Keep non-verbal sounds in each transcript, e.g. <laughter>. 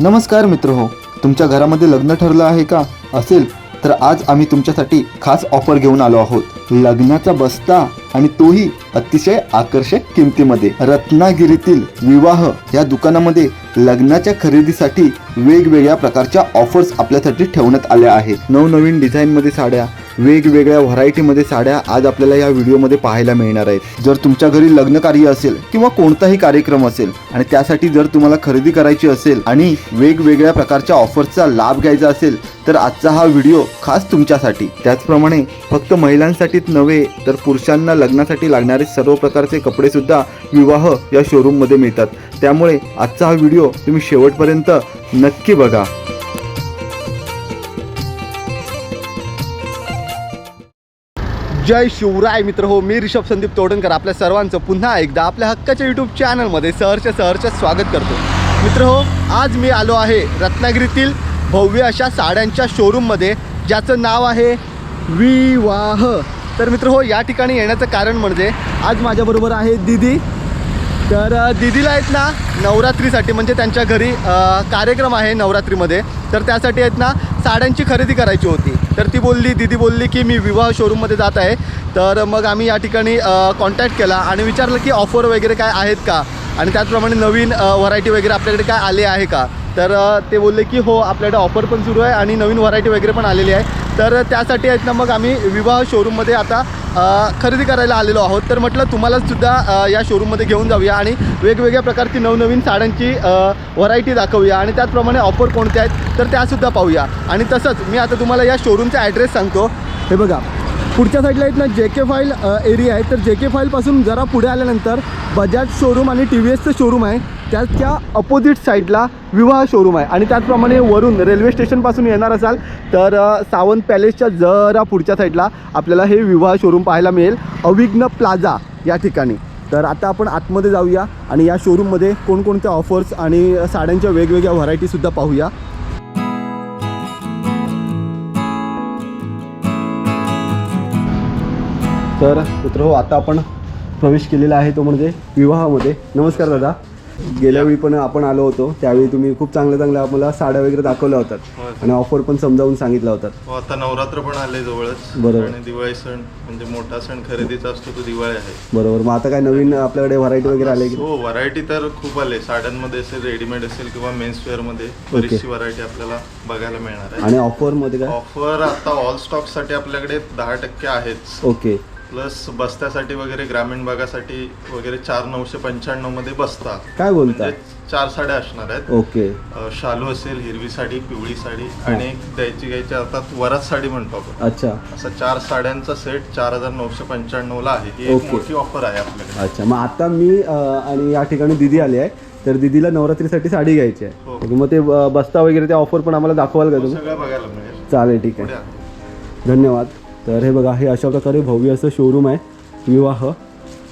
नमस्कार मित्र हो तुमच्या घरामध्ये लग्न ठरलं आहे का? असेल तर आज आम्ही तुमच्यासाठी खास ऑफर घेऊन आलो आहोत. लग्नाचा बस्ता आणि तोही अतिशय आकर्षक किमतीमध्ये. रत्नागिरीतील विवाह या दुकानामध्ये लग्नाच्या खरेदीसाठी वेगवेगळ्या प्रकारच्या ऑफर्स आपल्यासाठी ठेवण्यात आल्या आहेत. नवनवीन डिझाईनमध्ये साड्या वेगवेगळ्या व्हरायटीमध्ये साड्या आज आपल्याला या व्हिडिओमध्ये पाहायला मिळणार आहेत. जर तुमच्या घरी लग्न कार्य असेल किंवा कोणताही कार्यक्रम असेल आणि त्यासाठी जर तुम्हाला खरेदी करायची असेल आणि वेगवेगळ्या प्रकारच्या ऑफर्सचा लाभ घ्यायचा असेल तर आजचा हा व्हिडिओ खास तुमच्यासाठी. त्याचप्रमाणे फक्त महिलांसाठीच नव्हे तर पुरुषांना लग्नासाठी लागणारे सर्व प्रकारचे कपडेसुद्धा विवाह या शोरूममध्ये मिळतात. त्यामुळे आजचा हा व्हिडिओ तुम्ही शेवटपर्यंत नक्की बघा. जय शिवराय मित्र हो मी ऋषभ संदीप तोडणकर आपल्या सर्वांचं पुन्हा एकदा आपल्या हक्काच्या यूट्यूब चॅनलमध्ये सहर्ष सहर्ष स्वागत करतो. मित्र हो आज मी आलो आहे रत्नागिरीतील भव्य अशा साड्यांच्या शोरूममध्ये ज्याचं नाव आहे विवाह. तर मित्र हो या ठिकाणी येण्याचं कारण म्हणजे आज माझ्याबरोबर आहे दिदी तर दिदीला दीदीला आहेत ना नवरात्रीसाठी म्हणजे त्यांच्या घरी कार्यक्रम आहे नवरात्रीमध्ये. तर त्यासाठी आहेत ना साड्यांची खरेदी करायची होती. तर ती बोलली दीदी बोलली की मी विवाह शोरूममध्ये जात आहे. तर मग आम्ही या ठिकाणी कॉन्टॅक्ट केला आणि विचारलं की ऑफर वगैरे काय आहेत का? आणि त्याचप्रमाणे नवीन व्हरायटी वगैरे आपल्याकडे काय आले आहे का? तर ते बोलले की हो आपल्याकडे ऑफर पण सुरू आहे आणि नवीन व्हरायटी वगैरे पण आलेली आहे. तर त्यासाठी आहेत ना मग आम्ही विवाह शोरूममध्ये आता खरेदी करायला आलेलो आहोत. तर म्हटलं तुम्हालासुद्धा या शोरूममध्ये घेऊन जाऊया आणि वेगवेगळ्या प्रकारची नवनवीन साड्यांची व्हरायटी दाखवूया आणि त्याचप्रमाणे ऑफर कोणत्या आहेत तर त्यासुद्धा पाहूया. आणि तसंच मी आता तुम्हाला या शोरूमचा ॲड्रेस सांगतो. हे बघा. पुढच्या साईडला आहेत ना जे के फाईल एरिया आहे. तर जे के फाईलपासून जरा पुढे आल्यानंतर बजाज शोरूम आणि टी व्ही एसचं शोरूम आहे. त्याच्या अपोजिट साईडला विवाह शोरूम आहे. आणि त्याचप्रमाणे वरून रेल्वे स्टेशनपासून येणार असाल तर सावंत पॅलेसच्या जरा पुढच्या साईडला आपल्याला हे विवाह शोरूम पाहायला मिळेल. अविघ्न प्लाझा या ठिकाणी. तर आता आपण आतमध्ये जाऊया आणि या शोरूममध्ये कोणकोणत्या ऑफर्स आणि साड्यांच्या वेगवेगळ्या व्हरायटीसुद्धा पाहूया. तर मित्र हो आता आपण प्रवेश केलेला आहे तो म्हणजे विवाहामध्ये. नमस्कार दादा. गेल्या वेळी पण आपण आलो होतो. त्यावेळी तुम्ही खूप चांगल्या चांगल्या आम्हाला साड्या वगैरे दाखवल्या होतात आणि ऑफर पण समजावून सांगितल्या होतात हो आता नवरात्र पण आले जवळच. बरोबर. आणि दिवाळी सण म्हणजे मोठा सण खरेदीचा असतो तो दिवाळी आहे. बरोबर. मग आता काय नवीन आपल्याकडे व्हरायटी वगैरे आले की? हो व्हरायटी तर खूप आले. साड्यांमध्ये असेल रेडीमेड असेल किंवा मेन्स वेअरमध्ये बरीचशी व्हरायटी आपल्याला बघायला मिळणार आहे. आणि ऑफरमध्ये काय? ऑफर आता ऑल स्टॉकसाठी आपल्याकडे दहा टक्के आहेच. ओके. प्लस बस्त्यासाठी वगैरे ग्रामीण भागासाठी वगैरे चार नऊशे पंच्याण्णवमध्ये बसता काय बोलता? म्हणजे चार साड्या असणार आहेत. ओके. अ, शालू असेल हिरवी साडी पिवळी साडी आणि एक द्यायची घ्यायची आता वरात साडी म्हणतो आपण. अच्छा. असं चार साड्यांचा सेट चार हजार नऊशे पंच्याण्णव ला आहे. ही एक ओके. मोठी ऑफर आहे आपल्याकडे. अच्छा. मग आता मी अं, आणि या ठिकाणी दिदी आली आहे. तर दिदीला नवरात्रीसाठी साडी घ्यायची आहे. हो. ओके, मग ते अं, बस्ता वगैरे ते ऑफर पण आम्हाला दाखवाल का तुम्ही? सगळं बघायला मिळेल. चालेल ठीक पुढे आहे आहे. धन्यवाद. तर हे बघा हे अशा प्रकारे भव्य असं शोरूम आहे विवाह.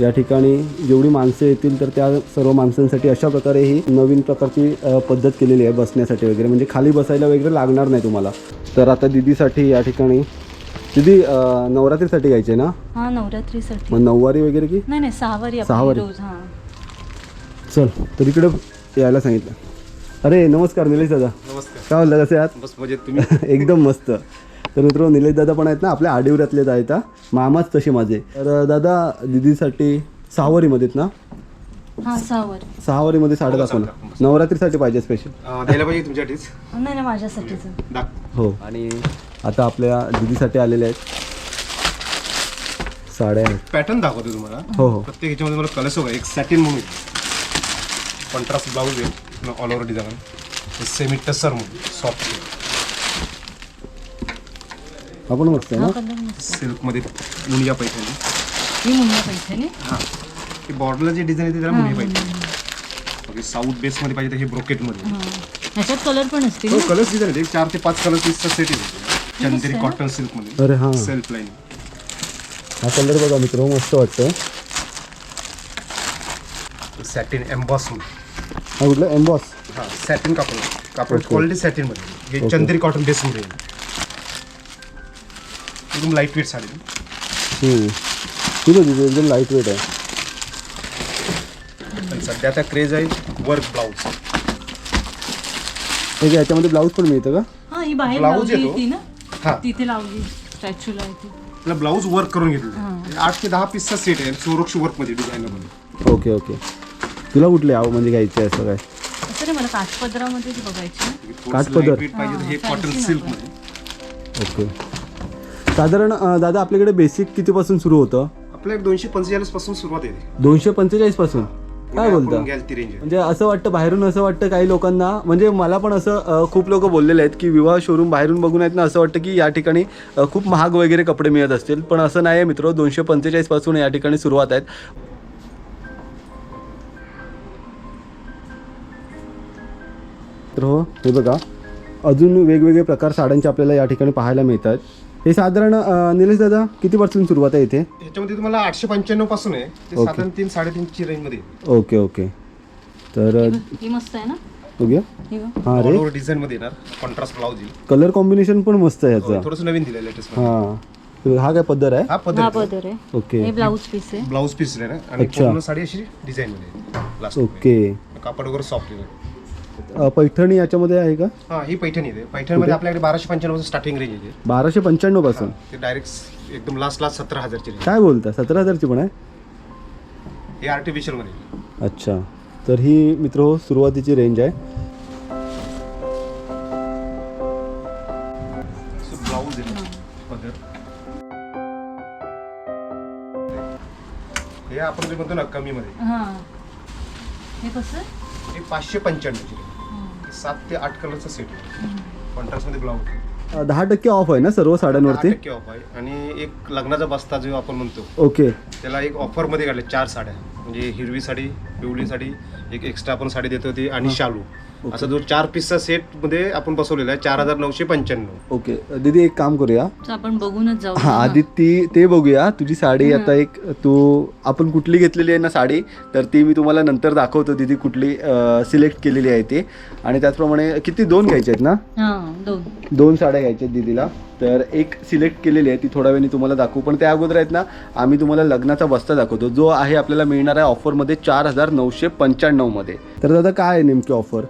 या ठिकाणी जेवढी माणसं येतील तर त्या सर्व माणसांसाठी अशा प्रकारे ही नवीन प्रकारची पद्धत केलेली आहे बसण्यासाठी वगैरे. म्हणजे खाली बसायला वगैरे लागणार नाही तुम्हाला. तर आता दिदीसाठी या ठिकाणी दिदी नवरात्रीसाठी घ्यायचे ना? हा नवरात्रीसाठी. मग नऊवारी वगैरे की? नाही नाही सहावारी आपली सहावारी. हा. चल तर इकडे यायला सांगितलं. अरे नमस्कार निलेश दादा. नमस्कार. काय बोलला कसे आहात? बस म्हणजे तुम्ही? <laughs> एकदम मस्त. तर मित्र निलेश दादा पण आहेत ना आपल्या आडिवऱ्यातलेच आहेत. मामाच तसे माझे. तर दादा दिदीसाठी सहावारीमध्ये आहेत ना? हा सहावारी. सहावारीमध्ये साड्या दाखव ना. नवरात्रीसाठी. पाहिजे स्पेशल द्यायला पाहिजे तुमच्यासाठीच? नाही नाही माझ्यासाठीच. दाख. हो. आणि आता आपल्या दिदीसाठी आलेले आहेत. साड्या आहेत. पॅटर्न दाखवतो तुम्हाला. हो हो. प्रत्येक ह्याच्यामध्ये मला कलर्स बघा एक सॅटिन म्हणून कॉन्ट्रास्ट ब्लाऊज आहे. All over design semi tussar म्हणून सॉफ्ट आपण मस्त आहे ना कलर सिल्कमध्ये मुनिया पैठणी. ही मुंबई पैठणी? हां. ते बॉर्डरला जे डिझाईन येते त्याला मुनिया पैठणी. ओके साऊथ बेसमध्ये पाहिजे तर हे ब्रोकेटमध्ये हा. ह्याच्यात कलर पण असतील हो ना? कलर्स डिझाईन आहेत एक चार ते पाच कलर पीसचा सेट येतो. चंदेरी कॉटन सिल्कमध्ये अरे हां. सेल्फ लाईन हा कलर बघा मित्र मस्त वाटतं सॅटिन एम्बॉस हा कुठलं? एम्बॉस हां सॅटिन कापड. कापड क्वालिटी सॅटिनमध्ये हे चंदेरी कॉटन बेसमध्ये येईल. एकदम लाइट वेट साडी ठीक आहे एकदम लाइट वेट आहे आणि सध्याचा क्रेज आहे वर्क ब्लाऊज हे काय, याच्यामध्ये ब्लाऊज पण मिळतं का? हा ही लावली येतो. ती ना? हा. तिथे लावली स्टॅच्यूला ब्लाऊज वर्क करून घेतलं. आठ ते दहा पीसचा सेट आहे चोरक्ष वर्कमध्ये डिझाईनरमध्ये. Okay okay. तुला कुठले आव म्हणजे घ्यायचे आहे असं काय? असं मला बघायची. ना. काठपदर. पाहिजे हे कॉटन सिल्क. मध्ये. ओके. साधारण अं, दादा आपल्याकडे बेसिक कितीपासून सुरू होतं? आपल्या दोनशे पंचेचाळीसपासून सुरुवात आहे. दोनशे पंचेचाळीसपासून? काय बोलता? घ्याल ती रेंज आहे म्हणजे असं वाटतं बाहेरून असं वाटतं काही लोकांना म्हणजे मला पण असं अ, खूप लोक बोललेले आहेत की विवाह शोरूम बाहेरून बघून आहेत ना असं वाटतं की या ठिकाणी अ, खूप महाग वगैरे कपडे मिळत असतील. पण असं नाही आहे मित्र दोनशे पंचेचाळीसपासून या ठिकाणी सुरुवात आहेत. तर हो हे बघा. अजून वेगवेगळे प्रकार साड्यांचे आपल्याला या ठिकाणी पाहायला मिळतात हे साधारण निलेश दादा कितीपासून सुरुवात आहे इथे? ह्याच्यामध्ये तुम्हाला आठशे पंच्याण्णवपासून आहे. ते. साधारण तीन साडेतीनची रेंजमध्ये ओके ओके. तर ही मस्त आहे ना? बघूया ही बघ. हां ऑल रे. ओव्हर डिझाईन मध्ये येणार कॉन्ट्रास्ट ब्लाऊज येईल कलर कॉम्बिनेशन पण मस्त आहे ह्याचं थोडस नवीन दिलं लेटेस्ट हां. हा काय पद्धत आहे? हा हा पद्धत पदर आहे. ओके. हे ब्लाऊज पीस आहे. ब्लाऊज पीस आहे ना? आणि अच्छा. पूर्ण साडी अशी डिझाईन मध्ये लास्ट ओके. कापड वगैरे सॉफ्ट आहे. अ, पैठणी याच्यामध्ये आहे का? हा ही पैठणी आहे. पैठणी मध्ये आपल्याकडे बाराशे पंच्याण्णव स्टार्टिंग रेंज आहे. बाराशे पंच्याण्णवपासून? ते डायरेक्ट एकदम लास्ट लास्ट सतरा हजारची रेंज काय बोलता? सतरा हजारची पण आहे? हे आर्टिफिशियलमध्ये. अच्छा. तर ही मित्र हो सुरुवातीची रेंज आहे. ब्लाऊज आहे. पदर हे आपण जे म्हणतो ना कमी मध्ये हा. हे कसं? हे पाचशे पंच्याण्णवची सात ते आठ कलरचा सेट आहे. कॉन्ट्रास्टमध्ये ब्लाऊज दहा टक्के ऑफ आहे ना सर्व साड्यांवरती? टक्के ऑफ आहे. आणि एक लग्नाचा बस्ता जो आपण म्हणतो ओके. त्याला एक ऑफरमध्ये काढले चार साड्या. म्हणजे हिरवी साडी पिवळी साडी एक एक्स्ट्रा आपण साडी देतो ती आणि शालू. असा जो चार पीसचा सेटमध्ये आपण बसवलेला आहे चार हजार नऊशे पंच्याण्णव. ओके दीदी एक काम करूया. आपण बघूनच जाऊ. हा आधी ती ते बघूया. तुझी साडी आता एक तू आपण कुठली घेतलेली आहे ना साडी तर ती मी तुम्हाला नंतर दाखवतो दीदी कुठली सिलेक्ट केलेली आहे ती. आणि त्याचप्रमाणे किती दोन घ्यायचे आहेत ना? हा दोन. दोन साड्या घ्यायच्या आहेत दीदीला. तर एक सिलेक्ट केलेली आहे ती थोड्या वेळाने तुम्हाला दाखवू. पण त्या अगोदर आहेत ना आम्ही तुम्हाला लग्नाचा बस्ता दाखवतो जो आहे आपल्याला मिळणार आहे ऑफरमध्ये चार हजार नऊशे पंच्याण्णवमध्ये तर दादा काय आहे नेमकी ऑफर?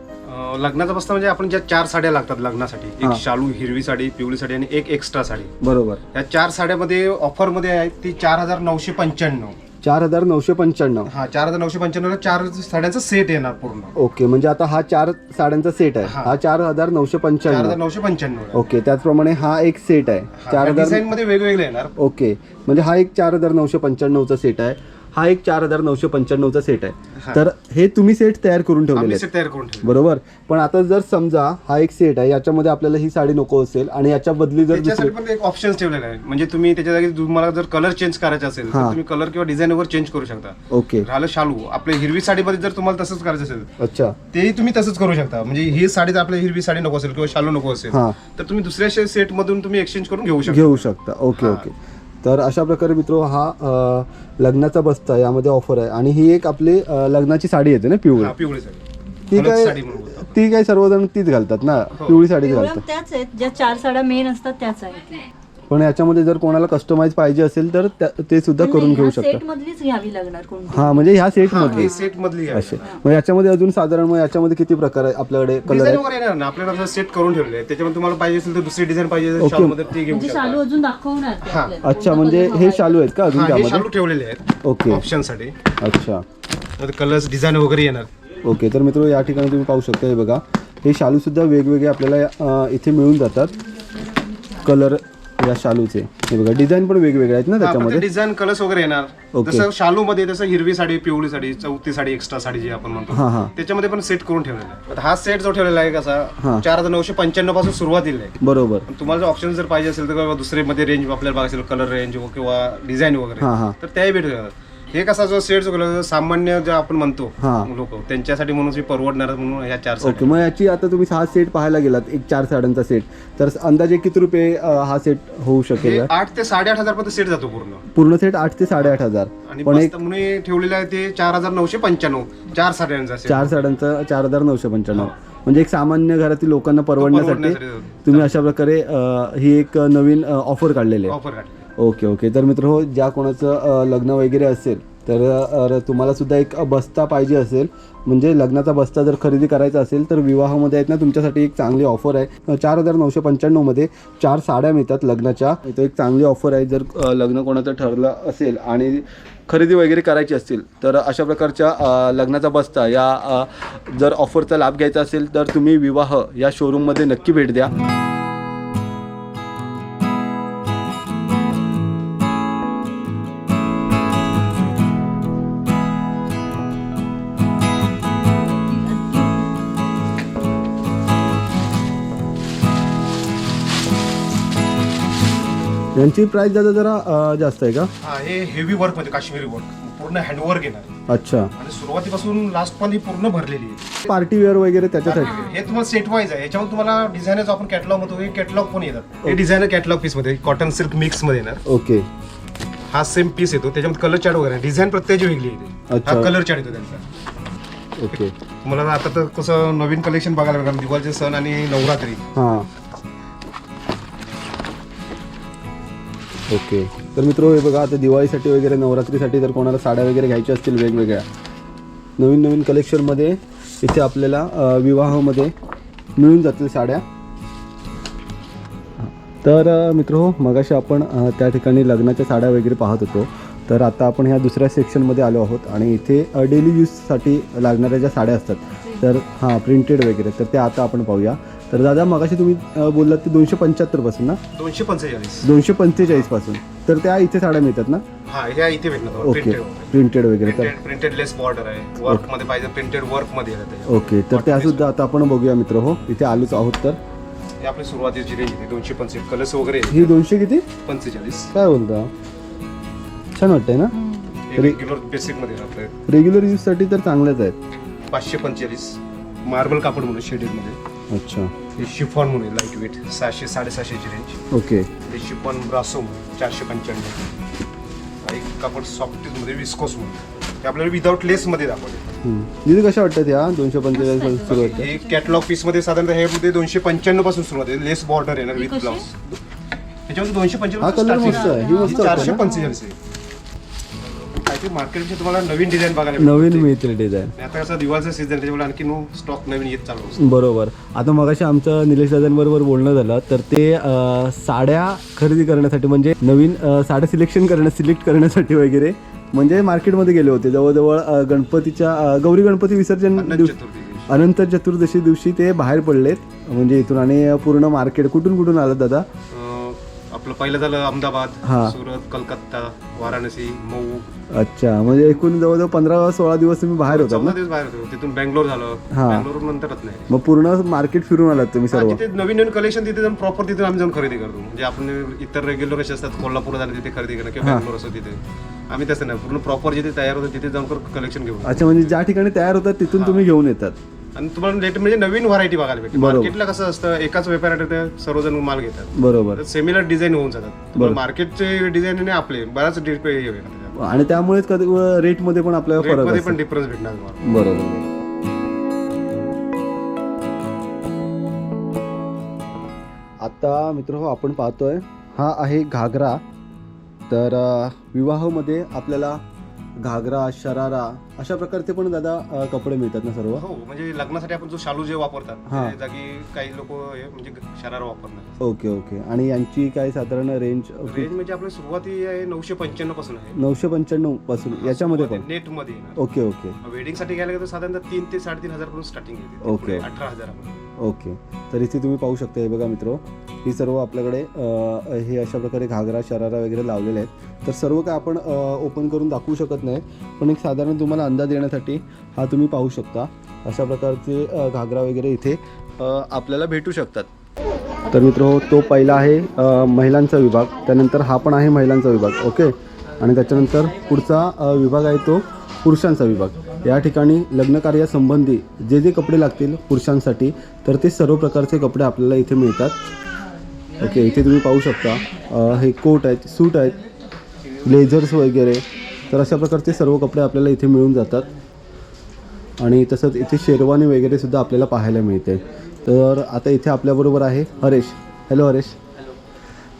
लग्नाचा बस्ता म्हणजे आपण ज्या चार साड्या लागतात लग्नासाठी हा. एक शालू हिरवी साडी पिवळी साडी आणि एक एक्स्ट्रा साडी. बरोबर. या चार साड्यामध्ये ऑफरमध्ये आहे ती चार हजार नऊशे पंच्याण्णव. चार हजार नऊशे पंच्याण्णव. हा चार हजार नऊशे पंच्याण्णव चार साड्यांचा सेट येणार पूर्ण. ओके म्हणजे आता हा चार साड्यांचा सेट आहे. हा. हा चार हजार नऊशे चार हजार पंच्याण्णव नऊशे पंच्याण्णव. ओके त्याचप्रमाणे हा एक सेट आहे. चार हजार डिझाईन मध्ये वेगवेगळे येणार. ओके म्हणजे हा एक चार हजार नऊशे पंच्याण्णवचा सेट आहे. हा एक चार हजार नऊशे पंच्याण्णवचा सेट आहे. तर हे तुम्ही सेट तयार करून ठेवलेले तयार करून ठेवले बरोबर. पण आता जर समजा हा एक सेट आहे याच्यामध्ये आपल्याला ही साडी नको असेल आणि याच्या बदली जर त्याच्यासाठी दुसरी पण एक ऑप्शन ठेवलेला आहे. म्हणजे तुम्ही त्याच्या जागी तुम्हाला जर कलर चेंज करायचा असेल तर. तुम्ही कलर किंवा डिझाईन वगैरे चेंज करू शकता. ओके. राहिलं शालू. आपल्या हिरवी साडीमध्ये जर तुम्हाला तसंच करायचं असेल अच्छा. तेही तुम्ही तसंच करू शकता. म्हणजे ही साडी जर आपल्याला हिरवी साडी नको असेल किंवा शालू नको असेल. तर तुम्ही दुसऱ्या सेट मधून तुम्ही एक्सचेंज करून घेऊ शकता. घेऊ शकता. ओके. ओके. तर अशा प्रकारे मित्र हा लग्नाचा बस्ता यामध्ये ऑफर आहे. आणि ही एक आपली लग्नाची साडी येते ना पिवळी? हा, पिवळी साडी. ती काय साडी. ती काय सर्वजण तीच घालतात ना? हो. पिवळी साडीच पिवळ्या घालतात. त्याच आहेत. ज्या चार साड्या मेन असतात त्याच आहेत. पण याच्यामध्ये जर कोणाला कस्टमाइज पाहिजे असेल तर त्या- ते सुद्धा करून घेऊ शकता सेट मधलीच घ्यावी लागणार कोणती? हा म्हणजे ह्या सेट हा, मध्ये सेट मधली आहे असे मग याच्यामध्ये अजून साधारण मग याच्यामध्ये किती प्रकार आहे? आपल्याकडे कलर डिझाईन आहे वगैरे येणार ना आपल्याला सेट करून ठेवले आहे. त्याच्यामध्ये तुम्हाला पाहिजे असेल तर दुसरी डिझाईन पाहिजे ओके. शालू मध्ये ते घेऊ म्हणजे शकता. शालू अजून दाखवणार ते हा. आपल्याला. अच्छा म्हणजे हे. शालू आहेत का अजून हा, हे त्यामध्ये? शालू ठेवलेले आहेत ओके ऑप्शनसाठी. अच्छा. कलर्स डिझाईन वगैरे येणार. ओके तर मित्र या ठिकाणी तुम्ही पाहू शकता हे बघा. हे शालू सुद्धा वेगवेगळे आपल्याला अ, इथे मिळून जातात. कलर या शालूचे हे बघा डिझाईन पण वेगवेगळे आहेत ना त्याच्यामध्ये डिझाईन कलर्स वगैरे येणार ओके. जसं शालू मध्ये तसं हिरवी साडी पिवळी साडी चौथी साडी एक्स्ट्रा साडी जी आपण म्हणतो हा. त्याच्यामध्ये पण सेट करून ठेवलेला आहे आता हा सेट जो ठेवलेला आहे हा. कसा चार हजार नऊशे पंच्याण्णवपासून सुरुवातीला आहे बरोबर पण तुम्हाला जर ऑप्शन जर पाहिजे असेल तर किंवा दुसरे मध्ये रेंज आपल्याला बघायला असेल कलर रेंज किंवा डिझाईन हा, हा. वगैरे तर त्याही भेटू शकतात हे कसा जो सेट जो सामान्य जे आपण म्हणतो हा. लोक त्यांच्यासाठी म्हणून परवडणार म्हणून ह्या चार ओके मग याची आता तुम्ही हा सेट पाहायला गेलात एक चार साड्यांचा सेट. तर अंदाजे किती रुपये अ, हा सेट होऊ शकेल? हे? आठ ते साडेआठ हजार पर्यंत सेट जातो पूर्ण. पूर्ण सेट आठ ते साडेआठ हजार. आणि पण एक बस्ता म्हणून ठेवलेलं आहे ते चार हजार नऊशे पंच्याण्णव चार साड्यांचा सेट. चार साड्यांचा चार हजार नऊशे पंच्याण्णव. म्हणजे एक सामान्य घरातील लोकांना परवडण्यासाठी परवडण्यासाठी तुम्ही अशा प्रकारे अ, ही एक नवीन ऑफर काढलेली आहे. ऑफर काढली ओके ओके. तर मित्र हो ज्या कोणाचं लग्न वगैरे असेल तर तुम्हाला सुद्धा एक बस्ता पाहिजे असेल. म्हणजे लग्नाचा बस्ता जर खरेदी करायचा असेल तर विवाहामध्ये आहेत ना तुमच्यासाठी एक चांगली ऑफर आहे. चार हजार नऊशे पंच्याण्णवमध्ये चार साड्या मिळतात लग्नाच्या. इथं एक चांगली ऑफर आहे जर लग्न कोणाचं ठरलं असेल आणि खरेदी वगैरे करायची असतील तर अशा प्रकारच्या लग्नाचा बस्ता या जर ऑफरचा लाभ घ्यायचा असेल तर तुम्ही विवाह या शोरूममध्ये नक्की भेट द्या. यांची प्राईस दादा जरा अ, जास्त आहे का? हा हे हेवी वर्कमध्ये काश्मीरी वर्क पूर्ण हँडवर्क येणार अच्छा. आणि सुरुवातीपासून लास्ट पण ही पूर्ण भरलेली आहे. पार्टी वेअर वगैरे त्याच्यासाठी? हे तुम्हाला सेट वाईज आहे. याच्यावर तुम्हाला डिझायनर आपण कॅटलॉग म्हणतो हे कॅटलॉग पण येतात. हे डिझायनर कॅटलॉग पीसमध्ये कॉटन सिल्क मिक्समध्ये येणार. ओके हा सेम पीस येतो. त्याच्यामध्ये कलर चार्ट वगैरे. डिझाईन प्रत्येकाची वेगळी येते. अच्छा. हा कलर चार्ट येतो त्यांचा. ओके तुम्हाला आता तर कसं नवीन कलेक्शन बघायला मिळणार. दिवाळीचे सण आणि नवरात्री. हां. ओके. तर मित्र हे बघा आता दिवाळीसाठी वगैरे नवरात्रीसाठी जर कोणाला साड्या वगैरे घ्यायच्या असतील वेगवेगळ्या. नवीन नवीन कलेक्शनमध्ये इथे आपल्याला विवाहामध्ये मिळून जातील साड्या. तर मित्र हो मगाशी आपण त्या ठिकाणी लग्नाच्या साड्या वगैरे पाहत होतो. तर आता आपण ह्या दुसऱ्या सेक्शनमध्ये आलो आहोत आणि इथे डेली यूजसाठी लागणाऱ्या ज्या साड्या असतात तर हां प्रिंटेड वगैरे तर त्या आता आपण पाहूया. तर दादा मगाशी तुम्ही अ, बोललात ते दोनशे पंच्याहत्तरपासून ना? दोनशे पंचेचाळीस. दोनशे पंचेचाळीसपासून तर त्या इथे साड्या मिळतात ना? हा ह्या इथे भेटणार ओके. प्रिंटेड प्रिंटेड वगैरे. तर प्रिंटेड प्रिंटेड लेस बॉर्डर आहे. वर्कमध्ये पाहिजे प्रिंटेड वर्कमध्ये त्याच्यावर. ओके. तर त्यासुद्धा आता आपण बघूया मित्र हो. इथे आलोच आहोत तर. हे आपली सुरुवातीची रेंज आहे दोनशे पंचेचाळीस कलर्स वगैरे ही दोनशे किती? पंचेचाळीस. काय बोलता? छान वाटतंय ना? रेग्युलर बेसिकमध्ये आपलं. रेग्युलर यूजसाठी तर चांगल्याच आहेत. पाचशे पंचेचाळीस. मार्बल कापड म्हणून शेडेडमध्ये. अच्छा. हे शिफॉन म्हणून लाइट वेट सहाशे साडेसहाशेची रेंज ओके. हे शिफॉन ब्रासो म्हणून चारशे पंच्याण्णव. एक कापड सॉफ्टमध्ये विस्कोस म्हणून. ते आपल्याला विदाऊट लेस मध्ये दाखवले. दिदी कशा वाटतात ह्या दोनशे पंचेचाळीसपासून सुरू होते हे कॅटलॉग पीसमध्ये साधारणतः हे मध्ये दोनशे पंच्याण्णवपासून सुरुवात आहे लेस बॉर्डर येणार विथ कशी? ब्लाउज त्याच्यामध्ये दोनशे हा कलर मस्त आहे. ही मस्त वाटते चारशे ना? पंचेचाळीस आहे. काहीतरी मार्केटचे तुम्हाला नवीन डिझाईन बघायला. नवीन मिळतील डिझाईन आता कसं दिवाळीचं सीझन त्याच्यामुळे आणखी नो स्टॉक नवीन येत चालू. बरोबर. आता मगाशी आमचं निलेश दादांबरोबर बोलणं झालं तर ते साड्या खरेदी करण्यासाठी म्हणजे नवीन साड्या सिलेक्शन करण्या सिलेक्ट करण्यासाठी वगैरे म्हणजे मार्केटमध्ये गेले होते. जवळजवळ गणपतीच्या गौरी गणपती विसर्जन अनंत चतुर्दशी. दिवशी ते बाहेर पडलेत. म्हणजे इथून आणि पूर्ण मार्केट कुठून कुठून आलं दादा? आपलं पहिलं झालं अहमदाबाद हा. सुरत कलकत्ता वाराणसी मऊ. अच्छा म्हणजे एकूण जवळजवळ पंधरा सोळा दिवस तुम्ही बाहेर चौदा ना? दिवस बाहेर होतो. तिथून बँगलोर झालं. हा. बँगलोर नंतरच नाही. मग पूर्ण मार्केट फिरून आलात तुम्ही हा, सर्व? तिथे नवीन नवीन कलेक्शन तिथे जाऊन प्रॉपर तिथे आम्ही जाऊन खरेदी करतो. म्हणजे आपण इतर रेग्युलर कसे असतात कोल्हापूर झालं तिथे खरेदी करणं किंवा बँगलोर असं तिथे. आम्ही तसं नाही. पूर्ण प्रॉपर जिथे तयार होतं तिथे जाऊन कलेक्शन घेऊन अच्छा म्हणजे ज्या ठिकाणी तयार होतात तिथून तुम्ही घेऊन येतात. आणि तुम्हाला रेट म्हणजे नवीन व्हरायटी बघायला भेटते बरोबर. मार्केटला कसं असतं एकाच व्यापाऱ्याकडे सर्वजण माल घेतात. बरोबर. सेमिलर डिझाईन होऊन जातात. मार्केटचे डिझाईन आणि आपले त्याच्यात. आणि त्यामुळेच कधी रेटमध्ये पण आपल्याला फरक असतो. पण डिफरन्स भेटणार तुम्हाला. बरोबर. आता मित्र हो आपण पाहतोय हा आहे घागरा. तर अ, विवाहामध्ये आपल्याला घागरा शरारा अशा प्रकारचे पण दादा अ, कपडे मिळतात ना सर्व? हो म्हणजे लग्नासाठी आपण जो शालू जे वापरतात हा. त्या जागी काही लोक म्हणजे शरारा वापरणार ओके ओके. आणि यांची काय साधारण रेंज रेंज म्हणजे आपली सुरुवाती आहे नऊशे पंच्याण्णवपासून आहे. नऊशे पंच्याण्णवपासून. याच्यामध्ये पण? नेटमध्ये येणार. Okay okay. वेडिंगसाठी घ्यायला गेलं तर साधारणतः तीन ते साडेतीन हजारपासून स्टार्टिंग येते. ओके. अठरा हजार ओके. तर इथे तुम्ही पाहू शकता हे बघा मित्र ही सर्व आपल्याकडे हे अशा प्रकारे घागरा शरारा वगैरे लावलेले आहेत. तर सर्व काय आपण ओपन करून दाखवू शकत नाही पण एक साधारण तुम्हाला अंदाज येण्यासाठी हा तुम्ही पाहू शकता. अशा प्रकारचे घागरा वगैरे इथे आपल्याला भेटू शकतात. तर मित्र हो तो पहिला आहे महिलांचा विभाग. त्यानंतर हा पण आहे महिलांचा विभाग ओके? आणि त्याच्यानंतर पुढचा विभाग आहे तो पुरुषांचा विभाग. या ठिकाणी लग्नकार्यासंबंधी जे जे कपडे लागतील पुरुषांसाठी तर ते सर्व प्रकारचे कपडे आपल्याला इथे मिळतात. ओके इथे तुम्ही पाहू शकता हे कोट आहेत सूट आहेत ब्लेझर्स वगैरे तर अशा प्रकारचे सर्व कपडे आपल्याला इथे मिळून जातात. आणि तसंच इथे शेरवानी वगैरे सुद्धा आपल्याला पाहायला मिळते. तर आता इथे आपल्याबरोबर आहे हरेश. हॅलो हरेश.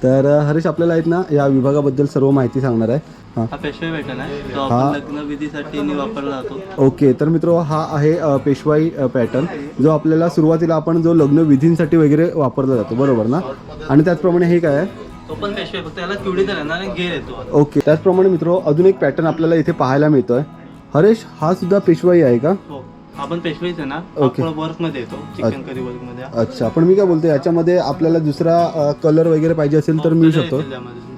तर हरेश आपल्याला आहेत ना या विभागाबद्दल सर्व माहिती सांगणार आहे. हां. पेशवे पॅटर्न आहे तो. आपण लग्न विधीसाठी वापरला जातो. ओके तर मित्र हा आहे अ, पेशवाई अ, पॅटर्न जो आपल्याला सुरुवातीला आपण जो लग्न विधींसाठी वगैरे वापरला जातो बरोबर ना? आणि त्याचप्रमाणे हे काय आहे? तो पण पेशवे फक्त याला चुडीदार येणार आणि घेर येतो. ओके त्याचप्रमाणे मित्र अजून एक पॅटर्न आपल्याला इथे पाहायला मिळतोय. हरेश हा सुद्धा पेशवाई आहे का? हो. हा पण पेशवेच आहे ना ओके. वर्कमध्ये येतो चिकन करी वर्कमध्ये अच्छा. पण मी काय बोलतो याच्यामध्ये आपल्याला दुसरा कलर वगैरे पाहिजे असेल तर मिळू शकतो.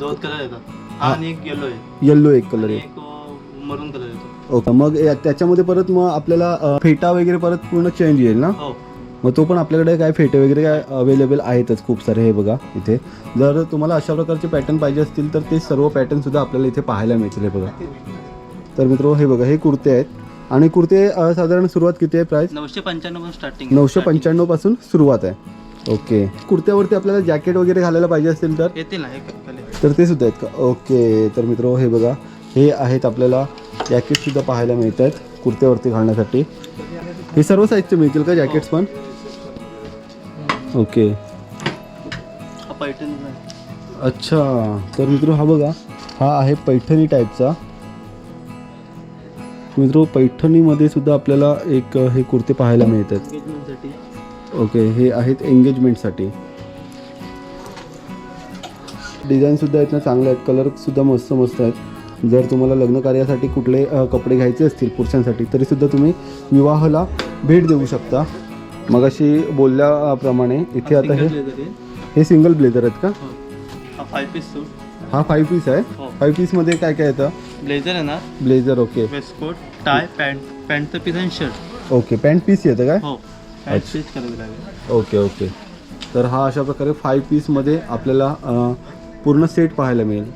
दोन कलर येतात. हा आणि एक येलो आहे. येल्लो एक कलर आणि आहे. एक मरून कलर येतो. ओके. मग या- त्याच्यामध्ये परत मग आपल्याला अ, फेटा वगैरे परत पूर्ण चेंज येईल ना? हो. मग तो पण आपल्याकडे काय फेटे वगैरे काय अवेलेबल आहेतच खूप सारे हे बघा इथे. जर तुम्हाला अशा प्रकारचे पॅटर्न पाहिजे असतील तर ते सर्व पॅटर्न सुद्धा आपल्याला इथे पाहायला मिळतील हे बघा. तर मित्र हे बघा हे कुर्ते आहेत. आणि कुर्ते साधारण सुरुवात किती आहे प्राइस नऊशे पंच्याण्णव स्टार्टिंग नऊशे पंच्याण्णवपासून सुरुवात आहे. ओके. कुर्त्यावरती आपल्याला जॅकेट वगैरे घालायला पाहिजे असेल तर? येतील हे तर ते सुद्धा आहेत का? ओके. तर मित्र हे बघा. हे आहेत आपल्याला जॅकेटसुद्धा पाहायला मिळत आहेत कुर्त्यावरती घालण्यासाठी. हे सर्व साईजचे मिळतील का जॅकेट्स पण? ओके. पैठण अच्छा. तर मित्र हा बघा. हा आहे पैठणी टाईपचा मित्र पैठणीमध्ये सुद्धा आपल्याला एक हे कुर्ते पाहायला मिळतात. ओके हे आहेत एंगेजमेंटसाठी डिझाईनसुद्धा आहेत ना चांगले आहेत कलरसुद्धा मस्त मस्त आहेत. जर तुम्हाला लग्न कार्यासाठी कुठले कपडे घ्यायचे असतील पुरुषांसाठी तरीसुद्धा तुम्ही विवाहाला भेट देऊ शकता. मगाशी बोलल्याप्रमाणे इथे आता हे हे सिंगल ब्लेझर आहेत का? हा. फाय पीस सूट हा फाईव्ह पीस आहे. हो. फाईव्ह पीसमध्ये काय काय येतं? ब्लेझर येणार blazer okay waistcoat tie pant पॅन्टचं piece आणि शर्ट ओके पॅन्ट पीस येतं काय? हो. पॅन्ट स्टिच करावी लागेल. ओके ओके तर हा अशा प्रकारे फाईव्ह पीसमध्ये आपल्याला अ, पूर्ण सेट पाहायला मिळेल.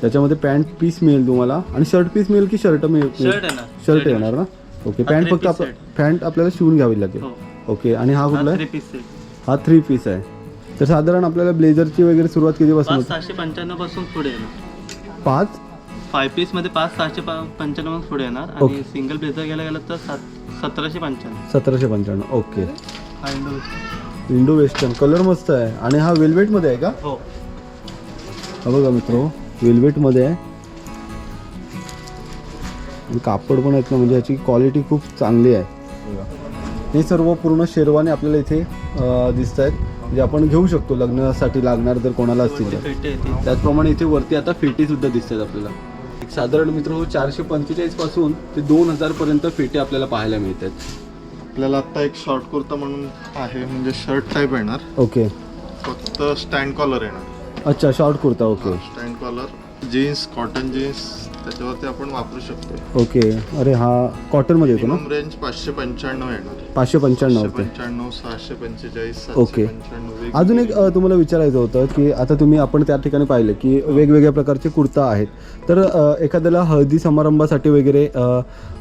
त्याच्यामध्ये पॅन्ट पीस मिळेल तुम्हाला. आणि शर्ट पीस मिळेल की शर्ट मिळेल? शर्ट येणार. शर्ट येणार ना? ओके हा पॅन्ट फक्त piece आप पॅन्ट आपल्याला शिवून घ्यावी लागेल. हो. ओके आणि हा कुठला थ्री आहे पीस सेट हा थ्री पीस आहे. तर साधारण आपल्याला ब्लेझरची वगैरे सुरुवात कितीपासून पाच होते? सहाशे पंच्याण्णवपासून पुढे पाच? फाय पीसमध्ये पाच सहाशे पंच्याण्णव पुढे येणार. आणि सिंगल ब्लेझर घ्यायला गेलं तर सात सतराशे पंच्याण्णव. सतराशे पंच्याण्णव. ओके हा इंडो इंडो वेस्टर्न कलर मस्त आहे. आणि हा वेल्वेटमध्ये आहे का? हो. हा बघा मित्र वेल्वेटमध्ये आहे. आणि कापड पण आहेत ना म्हणजे याची क्वालिटी खूप चांगली आहे. हे सर्व पूर्ण शेरवाने आपल्याला इथे दिसत आहेत म्हणजे आपण घेऊ शकतो. लग्नासाठी लागणार जर कोणाला असतील तर. फेटे येते त्याचप्रमाणे इथे वरती आता फेटे सुद्धा दिसत आहेत आपल्याला. एक साधारण मित्र चारशे पंचेचाळीसपासून ते दोन हजार पर्यंत फेटे आपल्याला पाहायला मिळतात. आपल्याला आता एक शॉर्ट कुर्ता म्हणून आहे म्हणजे शर्ट टाईप येणार. ओके. फक्त स्टँड कॉलर येणार. अच्छा short kurta okay. Stand collar jeans cotton jeans त्याच्यावरती आपण वापरू शकतो. ओके. अरे हा कॉटनमध्ये येतो ना? रेंज पाचशे पंच्याण्णव येणार. पाचशे पंच्याण्णव पंच्याण्णव सहाशे पंचेचाळीस ओके. अजून एक तुम्हाला विचारायचं होतं की आता तुम्ही आपण त्या ठिकाणी पाहिलं की वेगवेगळ्या प्रकारचे कुर्ता आहेत. तर एखाद्याला हळदी समारंभासाठी वगैरे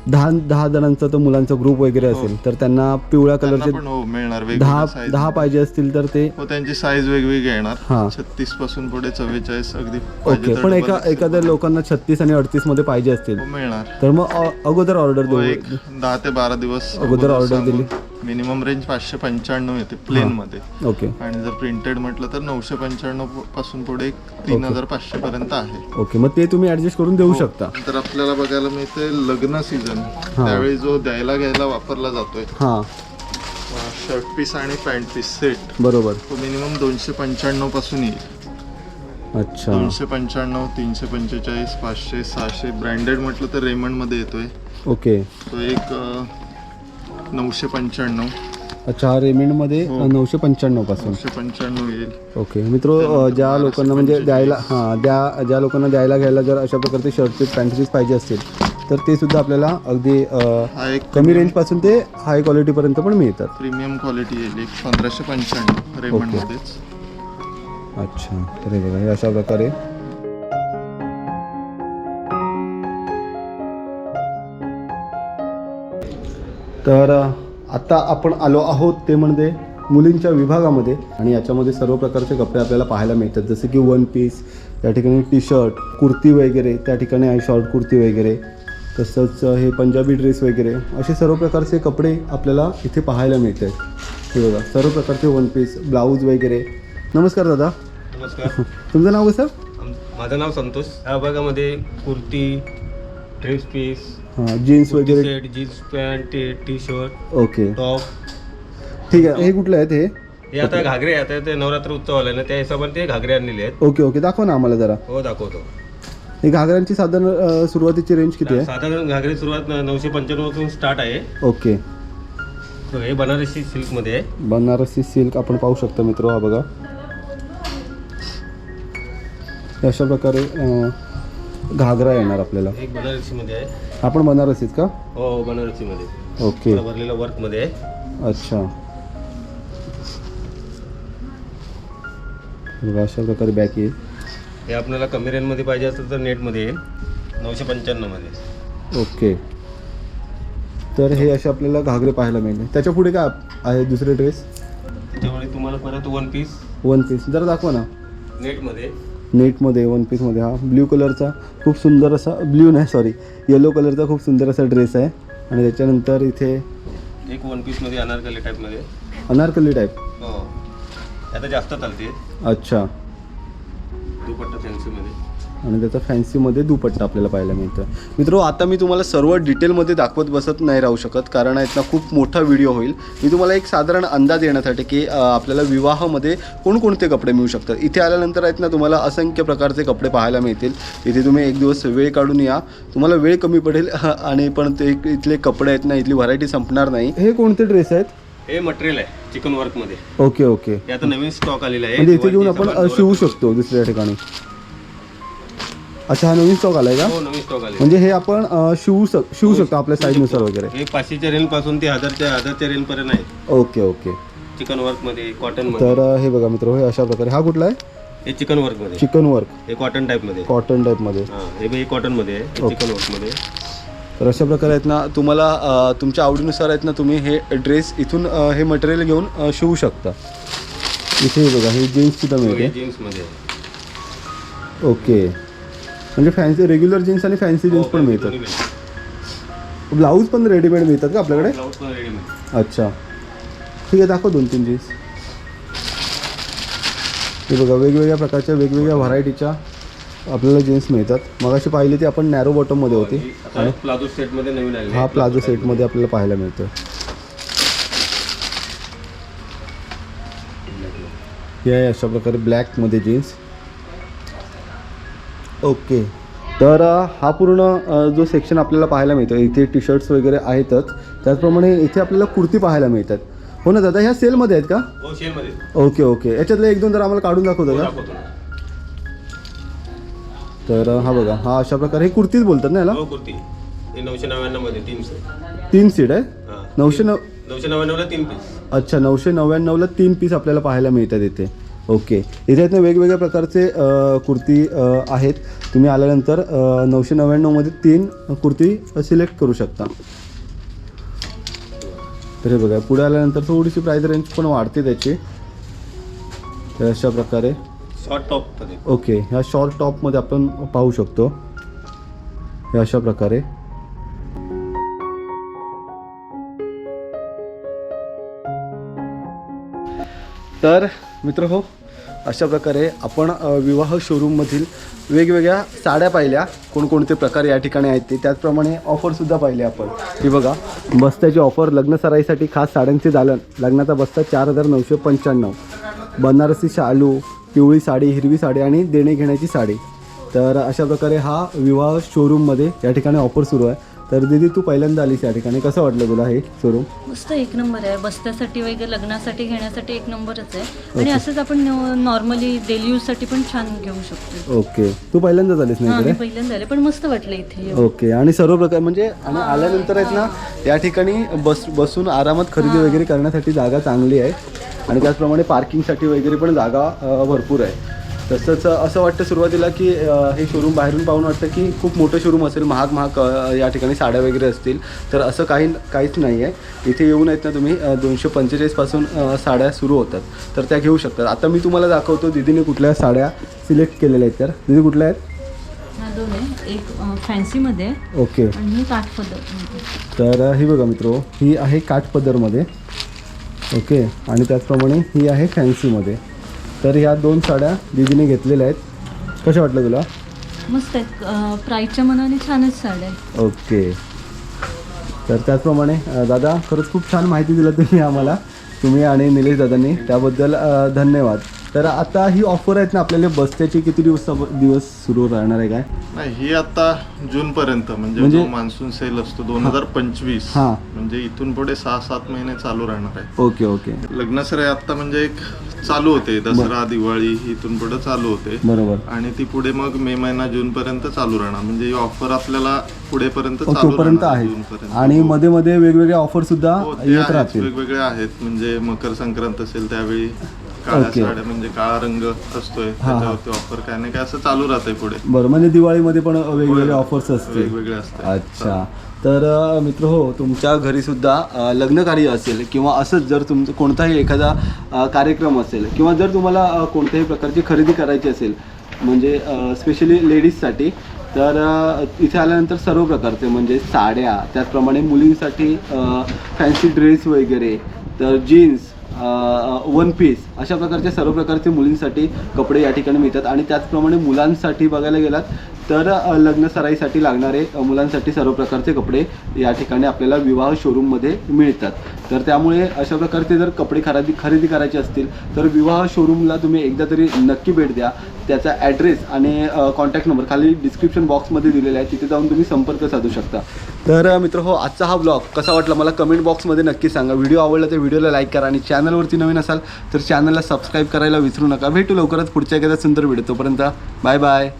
दहा दहा जणांचा तर मुलांचा ग्रुप वगैरे असेल तर त्यांना पिवळ्या कलरचे हो मिळणार दहा दहा पाहिजे असतील तर ते हो त्यांची साईज वेगवेगळी हा. येणार छत्तीसपासून पुढे चव्वेचाळीस अगदी ओके. पण एका. एखाद्या लोकांना छत्तीस आणि अडतीस मध्ये पाहिजे असतील. हो मिळणार. तर मग अ, अगोदर ऑर्डर हो देऊ एक दहा ते बारा दिवस अगोदर order दिली. मिनिमम रेंज पाचशे पंच्याण्णव येते प्लेन मध्ये ओके. आणि जर प्रिंटेड म्हटलं तर नऊशे पंच्याण्णवपासून पुढे एक तीन. हजार पाचशे पर्यंत आहे. ओके मग ते तुम्ही ऍडजस्ट करून देऊ हो. शकता. तर आपल्याला बघायला मिळते लग्न सीझन. त्यावेळी जो द्यायला घ्यायला वापरला जातोय. हां. शर्ट पीस आणि पॅन्ट पीस सेट. बरोबर. तो मिनिमम दोनशे पंच्याण्णवपासून येईल. अच्छा. दोनशे पंच्याण्णव तीनशे पंचेचाळीस पाचशे सहाशे. ब्रँडेड म्हटलं तर रेमंडमध्ये येतोय. ओके. तो एक अं, नऊशे पंच्याण्णव. अच्छा हा रेमेंडमध्ये हो. नऊशे पंच्याण्णवपासून. नऊशे पंच्याण्णव येईल. ओके. मित्र अ, ज्या लोकांना म्हणजे द्यायला हां द्या ज्या लोकांना द्यायला घ्यायला जर अशा प्रकारचे शर्ट पीस पॅन्ट पीस पाहिजे असतील तर ते सुद्धा आपल्याला अगदी अ, हा एक कमी रेंजपासून ते हाय क्वालिटीपर्यंत पण मिळतात. प्रीमियम क्वालिटी येईल एक पंधराशे पंच्याण्णव रेमंड मध्येच. अच्छा तर हे बघा हे अशा प्रकारे. तर आत्ता आता आपण आलो आहोत ते म्हणजे मुलींच्या विभागामध्ये आणि याच्यामध्ये सर्व प्रकारचे कपडे आपल्याला पाहायला मिळतात. जसे की वन पीस त्या ठिकाणी टी शर्ट कुर्ती वगैरे त्या ठिकाणी आहे शॉर्ट कुर्ती वगैरे तसंच हे पंजाबी ड्रेस वगैरे असे सर्व प्रकारचे कपडे आपल्याला इथे पाहायला मिळतात. हे बघा सर्व प्रकारचे वन पीस ब्लाऊज वगैरे. नमस्कार दादा. नमस्कार. <laughs> तुमचं नाव कसं? माझं नाव संतोष. या भागामध्ये कुर्ती ड्रेस पीस हां जीन्स वगैरे. Set jeans pant T T shirt okay. Top. ठीक आहे हे कुठले आहेत हे हे आता घागरे आता ते नवरात्र उत्सव आलाय ना त्या हिशोबाने ते घागरे आणलेले आहेत. Okay okay. दाखवा ना आम्हाला जरा. हो दाखवतो. हे घागरांची साधारण अ, सुरुवातीची रेंज किती आहे? साधारण घागरे सुरुवात नऊशे पंच्याण्णवपासून स्टार्ट आहे. ओके. हे बनारसी सिल्कमध्ये आहे. बनारसी सिल्क आपण पाहू शकतो मित्र हा बघा. अशा प्रकारे घागरा येणार आपल्याला? एक बनारसी मध्ये आहे. आपण बनारसीत का? हो बनारसी मध्ये ओके. भरलेला वर्कमध्ये आहे. अच्छा. बघा अशा प्रकारे बॅक येईल. हे आपल्याला कमी रेंजमध्ये पाहिजे असेल तर नेटमध्ये येईल. नऊशे पंच्याण्णवमध्ये ओके. तर हे असे आपल्याला घागरे पाहायला मिळते त्याच्या पुढे काय आहे दुसरे ड्रेस त्याच्यामुळे तुम्हाला परत वन पीस वन पीस जरा दाखवा ना. नेटमध्ये नेटमध्ये वन पीसमध्ये हा ब्ल्यू कलरचा खूप सुंदर असा ब्ल्यू नाही सॉरी येलो कलरचा खूप सुंदर असा ड्रेस आहे. आणि त्याच्यानंतर इथे एक वन पीसमध्ये अनारकली टाईपमध्ये. अनारकली टाईप हो. आता जास्त चालते. अच्छा. दुपट्टा फॅन्सी मध्ये. आणि त्याचा फॅन्सीमध्ये दुपट्टा आपल्याला पाहायला मिळतं मित्रो आता मी तुम्हाला सर्व डिटेलमध्ये दाखवत बसत नाही राहू शकत कारण आहेत ना खूप मोठा व्हिडिओ होईल. मी तुम्हाला एक साधारण अंदाज येण्यासाठी की आपल्याला विवाहामध्ये कोणकोणते कपडे मिळू शकतात? इथे आल्यानंतर आहेत ना तुम्हाला असंख्य प्रकारचे कपडे पाहायला मिळतील. इथे तुम्ही एक दिवस वेळ काढून या. तुम्हाला वेळ कमी पडेल <laughs> आणि पण ते इथले कपडे आहेत ना इथली व्हरायटी संपणार नाही. हे कोणते ड्रेस आहेत? हे मटेरियल आहे चिकन वर्कमध्ये. Okay okay. आता नवीन स्टॉक आलेला आहे. म्हणजे इथे घेऊन आपण शिवू शकतो दुसऱ्या ठिकाणी. अच्छा हा नवीन स्टॉक आलाय का? हो नवीन स्टॉक आले म्हणजे हे आपण अ, शिवू शक शिवू शकतो आपल्या साईजनुसार वगैरे. हे पाचशेच्या रेंजपासून ते हजारच्या हजारच्या रेंज पर्यंत आहे. Okay okay. चिकन वर्कमध्ये कॉटनमध्ये. तर अ, हे बघा मित्र हे अशा प्रकारे हा कुठला आहे? हे चिकन वर्कमध्ये चिकन वर्क हे कॉटन टाईपमध्ये. कॉटन टाईपमध्ये हा हे बघ, हे कॉटनमध्ये आहे. हे चिकन वर्कमध्ये तर अशा प्रकारे आहेत ना तुम्हाला अ, तुमच्या आवडीनुसार आहेत ना तुम्ही हे ड्रेस इथून अ, हे मटेरियल घेऊन अ, शिवू शकता. इथे हे बघा हे जीन्स सुद्धा मिळते. जीन्समध्ये आहे. ओके. म्हणजे फॅन्सी रेग्युलर जीन्स आणि फॅन्सी जीन्स पण मिळतात. ब्लाऊज पण रेडीमेड मिळतात का आपल्याकडे? रेडीमेड अच्छा. ठीक आहे दाखव दोन तीन जीन्स हे बघा वेगवेगळ्या प्रकारच्या वेगवेगळ्या व्हरायटीच्या आपल्याला जीन्स मिळतात. मग अशी पाहिली ती आपण नॅरो बॉटममध्ये होती. आता प्लाझो सेटमध्ये नवीन हा प्लाझो सेटमध्ये आपल्याला पाहायला मिळतो हे आहे अशा प्रकारे ब्लॅकमध्ये जीन्स ओके. तर हा पूर्ण जो सेक्शन आपल्याला पाहायला मिळतो इथे टी शर्ट्स वगैरे आहेतच. त्याचप्रमाणे इथे आपल्याला कुर्ती पाहायला मिळतात. हो ना दादा? ह्या सेलमध्ये आहेत का? हो ओके ओके. याच्यातले एक दोन जर आम्हाला काढून दाखवतो का दाखवतो ना. तर हा बघा हा अशा प्रकारे हे कुर्तीच बोलतात ना याला? हो कुर्ती. हे नऊशे नव्याण्णवमध्ये तीन सेट तीन सीट आहे? हा नऊशे नऊ नऊशे नव्याण्णवला तीन पीस अच्छा नऊशे नव्याण्णवला तीन पीस आपल्याला पाहायला मिळतात इथे. ओके. इथे आहेत ना वेगवेगळ्या प्रकारचे कुर्ती आहेत. तुम्ही आल्यानंतर नऊशे नव्याण्णवमध्ये तीन कुर्ती सिलेक्ट करू शकता. तर हे बघा पुढे आल्यानंतर थोडीशी प्राईस रेंज पण वाढते त्याची. तर अशा प्रकारे. शॉर्ट टॉप ओके ह्या शॉर्ट टॉपमध्ये आपण पाहू शकतो. हे अशा प्रकारे. तर मित्र हो अशा प्रकारे आपण विवाह शोरूममधील वेगवेगळ्या साड्या पाहिल्या. कोणकोणते प्रकार या ठिकाणी आहेत ते त्याचप्रमाणे ऑफरसुद्धा पाहिले आपण. ही बघा बस्त्याची ऑफर लग्न सराईसाठी खास साड्यांचे दालन. लग्नाचा बस्ता चार हजार नऊशे पंच्याण्णव. बनारसी शालू पिवळी साडी हिरवी साडी आणि देणे घेण्याची साडी. तर अशा प्रकारे हा विवाह शोरूममध्ये या ठिकाणी ऑफर सुरू आहे. तर दीदी तू पहिल्यांदा आलीस या ठिकाणी. कसं वाटलं तुला हे शोरूम मस्त एक नंबर आहे. बस्त्यासाठी वगैरे लग्नासाठी घेण्यासाठी एक नंबरच आहे. आणि असंच आपण नॉर्मली डेली यूजसाठी पण छान घेऊ शकतो. ओके. तू पहिल्यांदाच आलीस हा ना मी इकडे पहिल्यांदा आले पण मस्त वाटलं इथे. ओके. आणि सर्व प्रकार म्हणजे आणि आल्यानंतर आहेत ना या ठिकाणी बस बसून आरामात खरेदी वगैरे करण्यासाठी जागा चांगली आहे. आणि त्याचप्रमाणे पार्किंगसाठी वगैरे पण जागा भरपूर आहे. तसंच असं वाटतं सुरुवातीला की हे शोरूम बाहेरून पाहून वाटतं की खूप मोठं शोरूम असेल महाग महाग या ठिकाणी साड्या वगैरे असतील. तर असं काही काहीच नाही आहे इथे येऊन आहेत ना तुम्ही दोनशे पंचेचाळीसपासून साड्या सुरू होतात. तर त्या घेऊ शकतात. आता मी तुम्हाला दाखवतो दीदीने कुठल्या साड्या सिलेक्ट केलेल्या आहेत तर. दीदी कुठल्या आहेत? हा दोन आहे एक फॅन्सीमध्ये ओके. आणि तर ही बघा मित्र ही आहे काठपदरमध्ये. ओके. आणि त्याचप्रमाणे ही आहे फॅन्सीमध्ये. तर ह्या दोन साड्या दीदीने घेतलेल्या आहेत. कशा वाटलं तुला? मस्त आहेत. प्राईजच्या मनाने छानच साड्या ओके. तर त्याचप्रमाणे दादा खरंच खूप छान माहिती दिलं तुम्ही आम्हाला तुम्ही आणि निलेश दादांनी. त्याबद्दल धन्यवाद. तर आता ही ऑफर आहेत ना आपल्याला बसत्याची किती दिवस दिवस सुरू राहणार आहे काय? नाही ही आता जून पर्यंत म्हणजे म्हणजे- मान्सून सेल असतो दोन हजार पंचवीस. हा. म्हणजे इथून पुढे सहा सात महिने चालू राहणार आहे. Okay okay. लग्नसराई आता म्हणजे एक चालू होते दसरा दिवाळी इथून पुढे चालू होते. बरोबर. आणि ती पुढे मग मे महिना जून पर्यंत चालू राहणार. म्हणजे ही ऑफर आपल्याला पुढेपर्यंत ओ, चालू तोपर्यंत आहे. आणि. मध्ये मध्ये वेगवेगळ्या ऑफर सुद्धा हो, येत. राहतील. वेगवेगळे आहेत. म्हणजे मकर संक्रांत असेल त्यावेळी काळ्या ओके. साड्या म्हणजे काळा रंग असतोय. त्याच्यावरती ऑफर काय नाही काय असं चालू राहतंय पुढे बरं म्हणजे दिवाळीमध्ये पण वेगवेगळे. ऑफर्स असतील वेगवेगळे असतात अच्छा तर अ, मित्र हो तुमच्या घरी सुद्धा अ, लग्नकार्य असेल किंवा असंच जर तुमचं कोणताही एखादा अ, कार्यक्रम असेल किंवा जर तुम्हाला अ, कोणत्याही प्रकारची खरेदी करायची असेल म्हणजे स्पेशली लेडीजसाठी तर अ, इथे आल्यानंतर सर्व प्रकारचे म्हणजे साड्या त्याचप्रमाणे मुलींसाठी फॅन्सी ड्रेस वगैरे तर जीन्स वन पीस अशा प्रकारचे सर्व प्रकारचे मुलींसाठी कपडे या ठिकाणी मिळतात. आणि त्याचप्रमाणे मुलांसाठी बघायला गेलात तर लग्न सराईसाठी लागणारे मुलांसाठी सर्व प्रकारचे कपडे या ठिकाणी आपल्याला विवाह शोरूममध्ये मिळतात. तर त्यामुळे अशा प्रकारचे जर कपडे खरेदी खरेदी करायचे असतील तर विवाह शोरूमला तुम्ही एकदा तरी नक्की भेट द्या. त्याचा ॲड्रेस आणि कॉन्टॅक्ट नंबर खाली डिस्क्रिप्शन बॉक्समध्ये दिलेला आहे. तिथे जाऊन तुम्ही संपर्क साधू शकता. तर मित्र हो आजचा हा ब्लॉग कसा वाटला मला कमेंट बॉक्समध्ये नक्की सांगा. व्हिडिओ आवडला तर व्हिडिओला लाईक करा आणि चॅनलवरती नवीन असाल तर चॅनलला सबस्क्राईब करायला विसरू नका. भेटू लवकरच पुढच्या एखाद्या सुंदर व्हिडिओ तोपर्यंत. Bye bye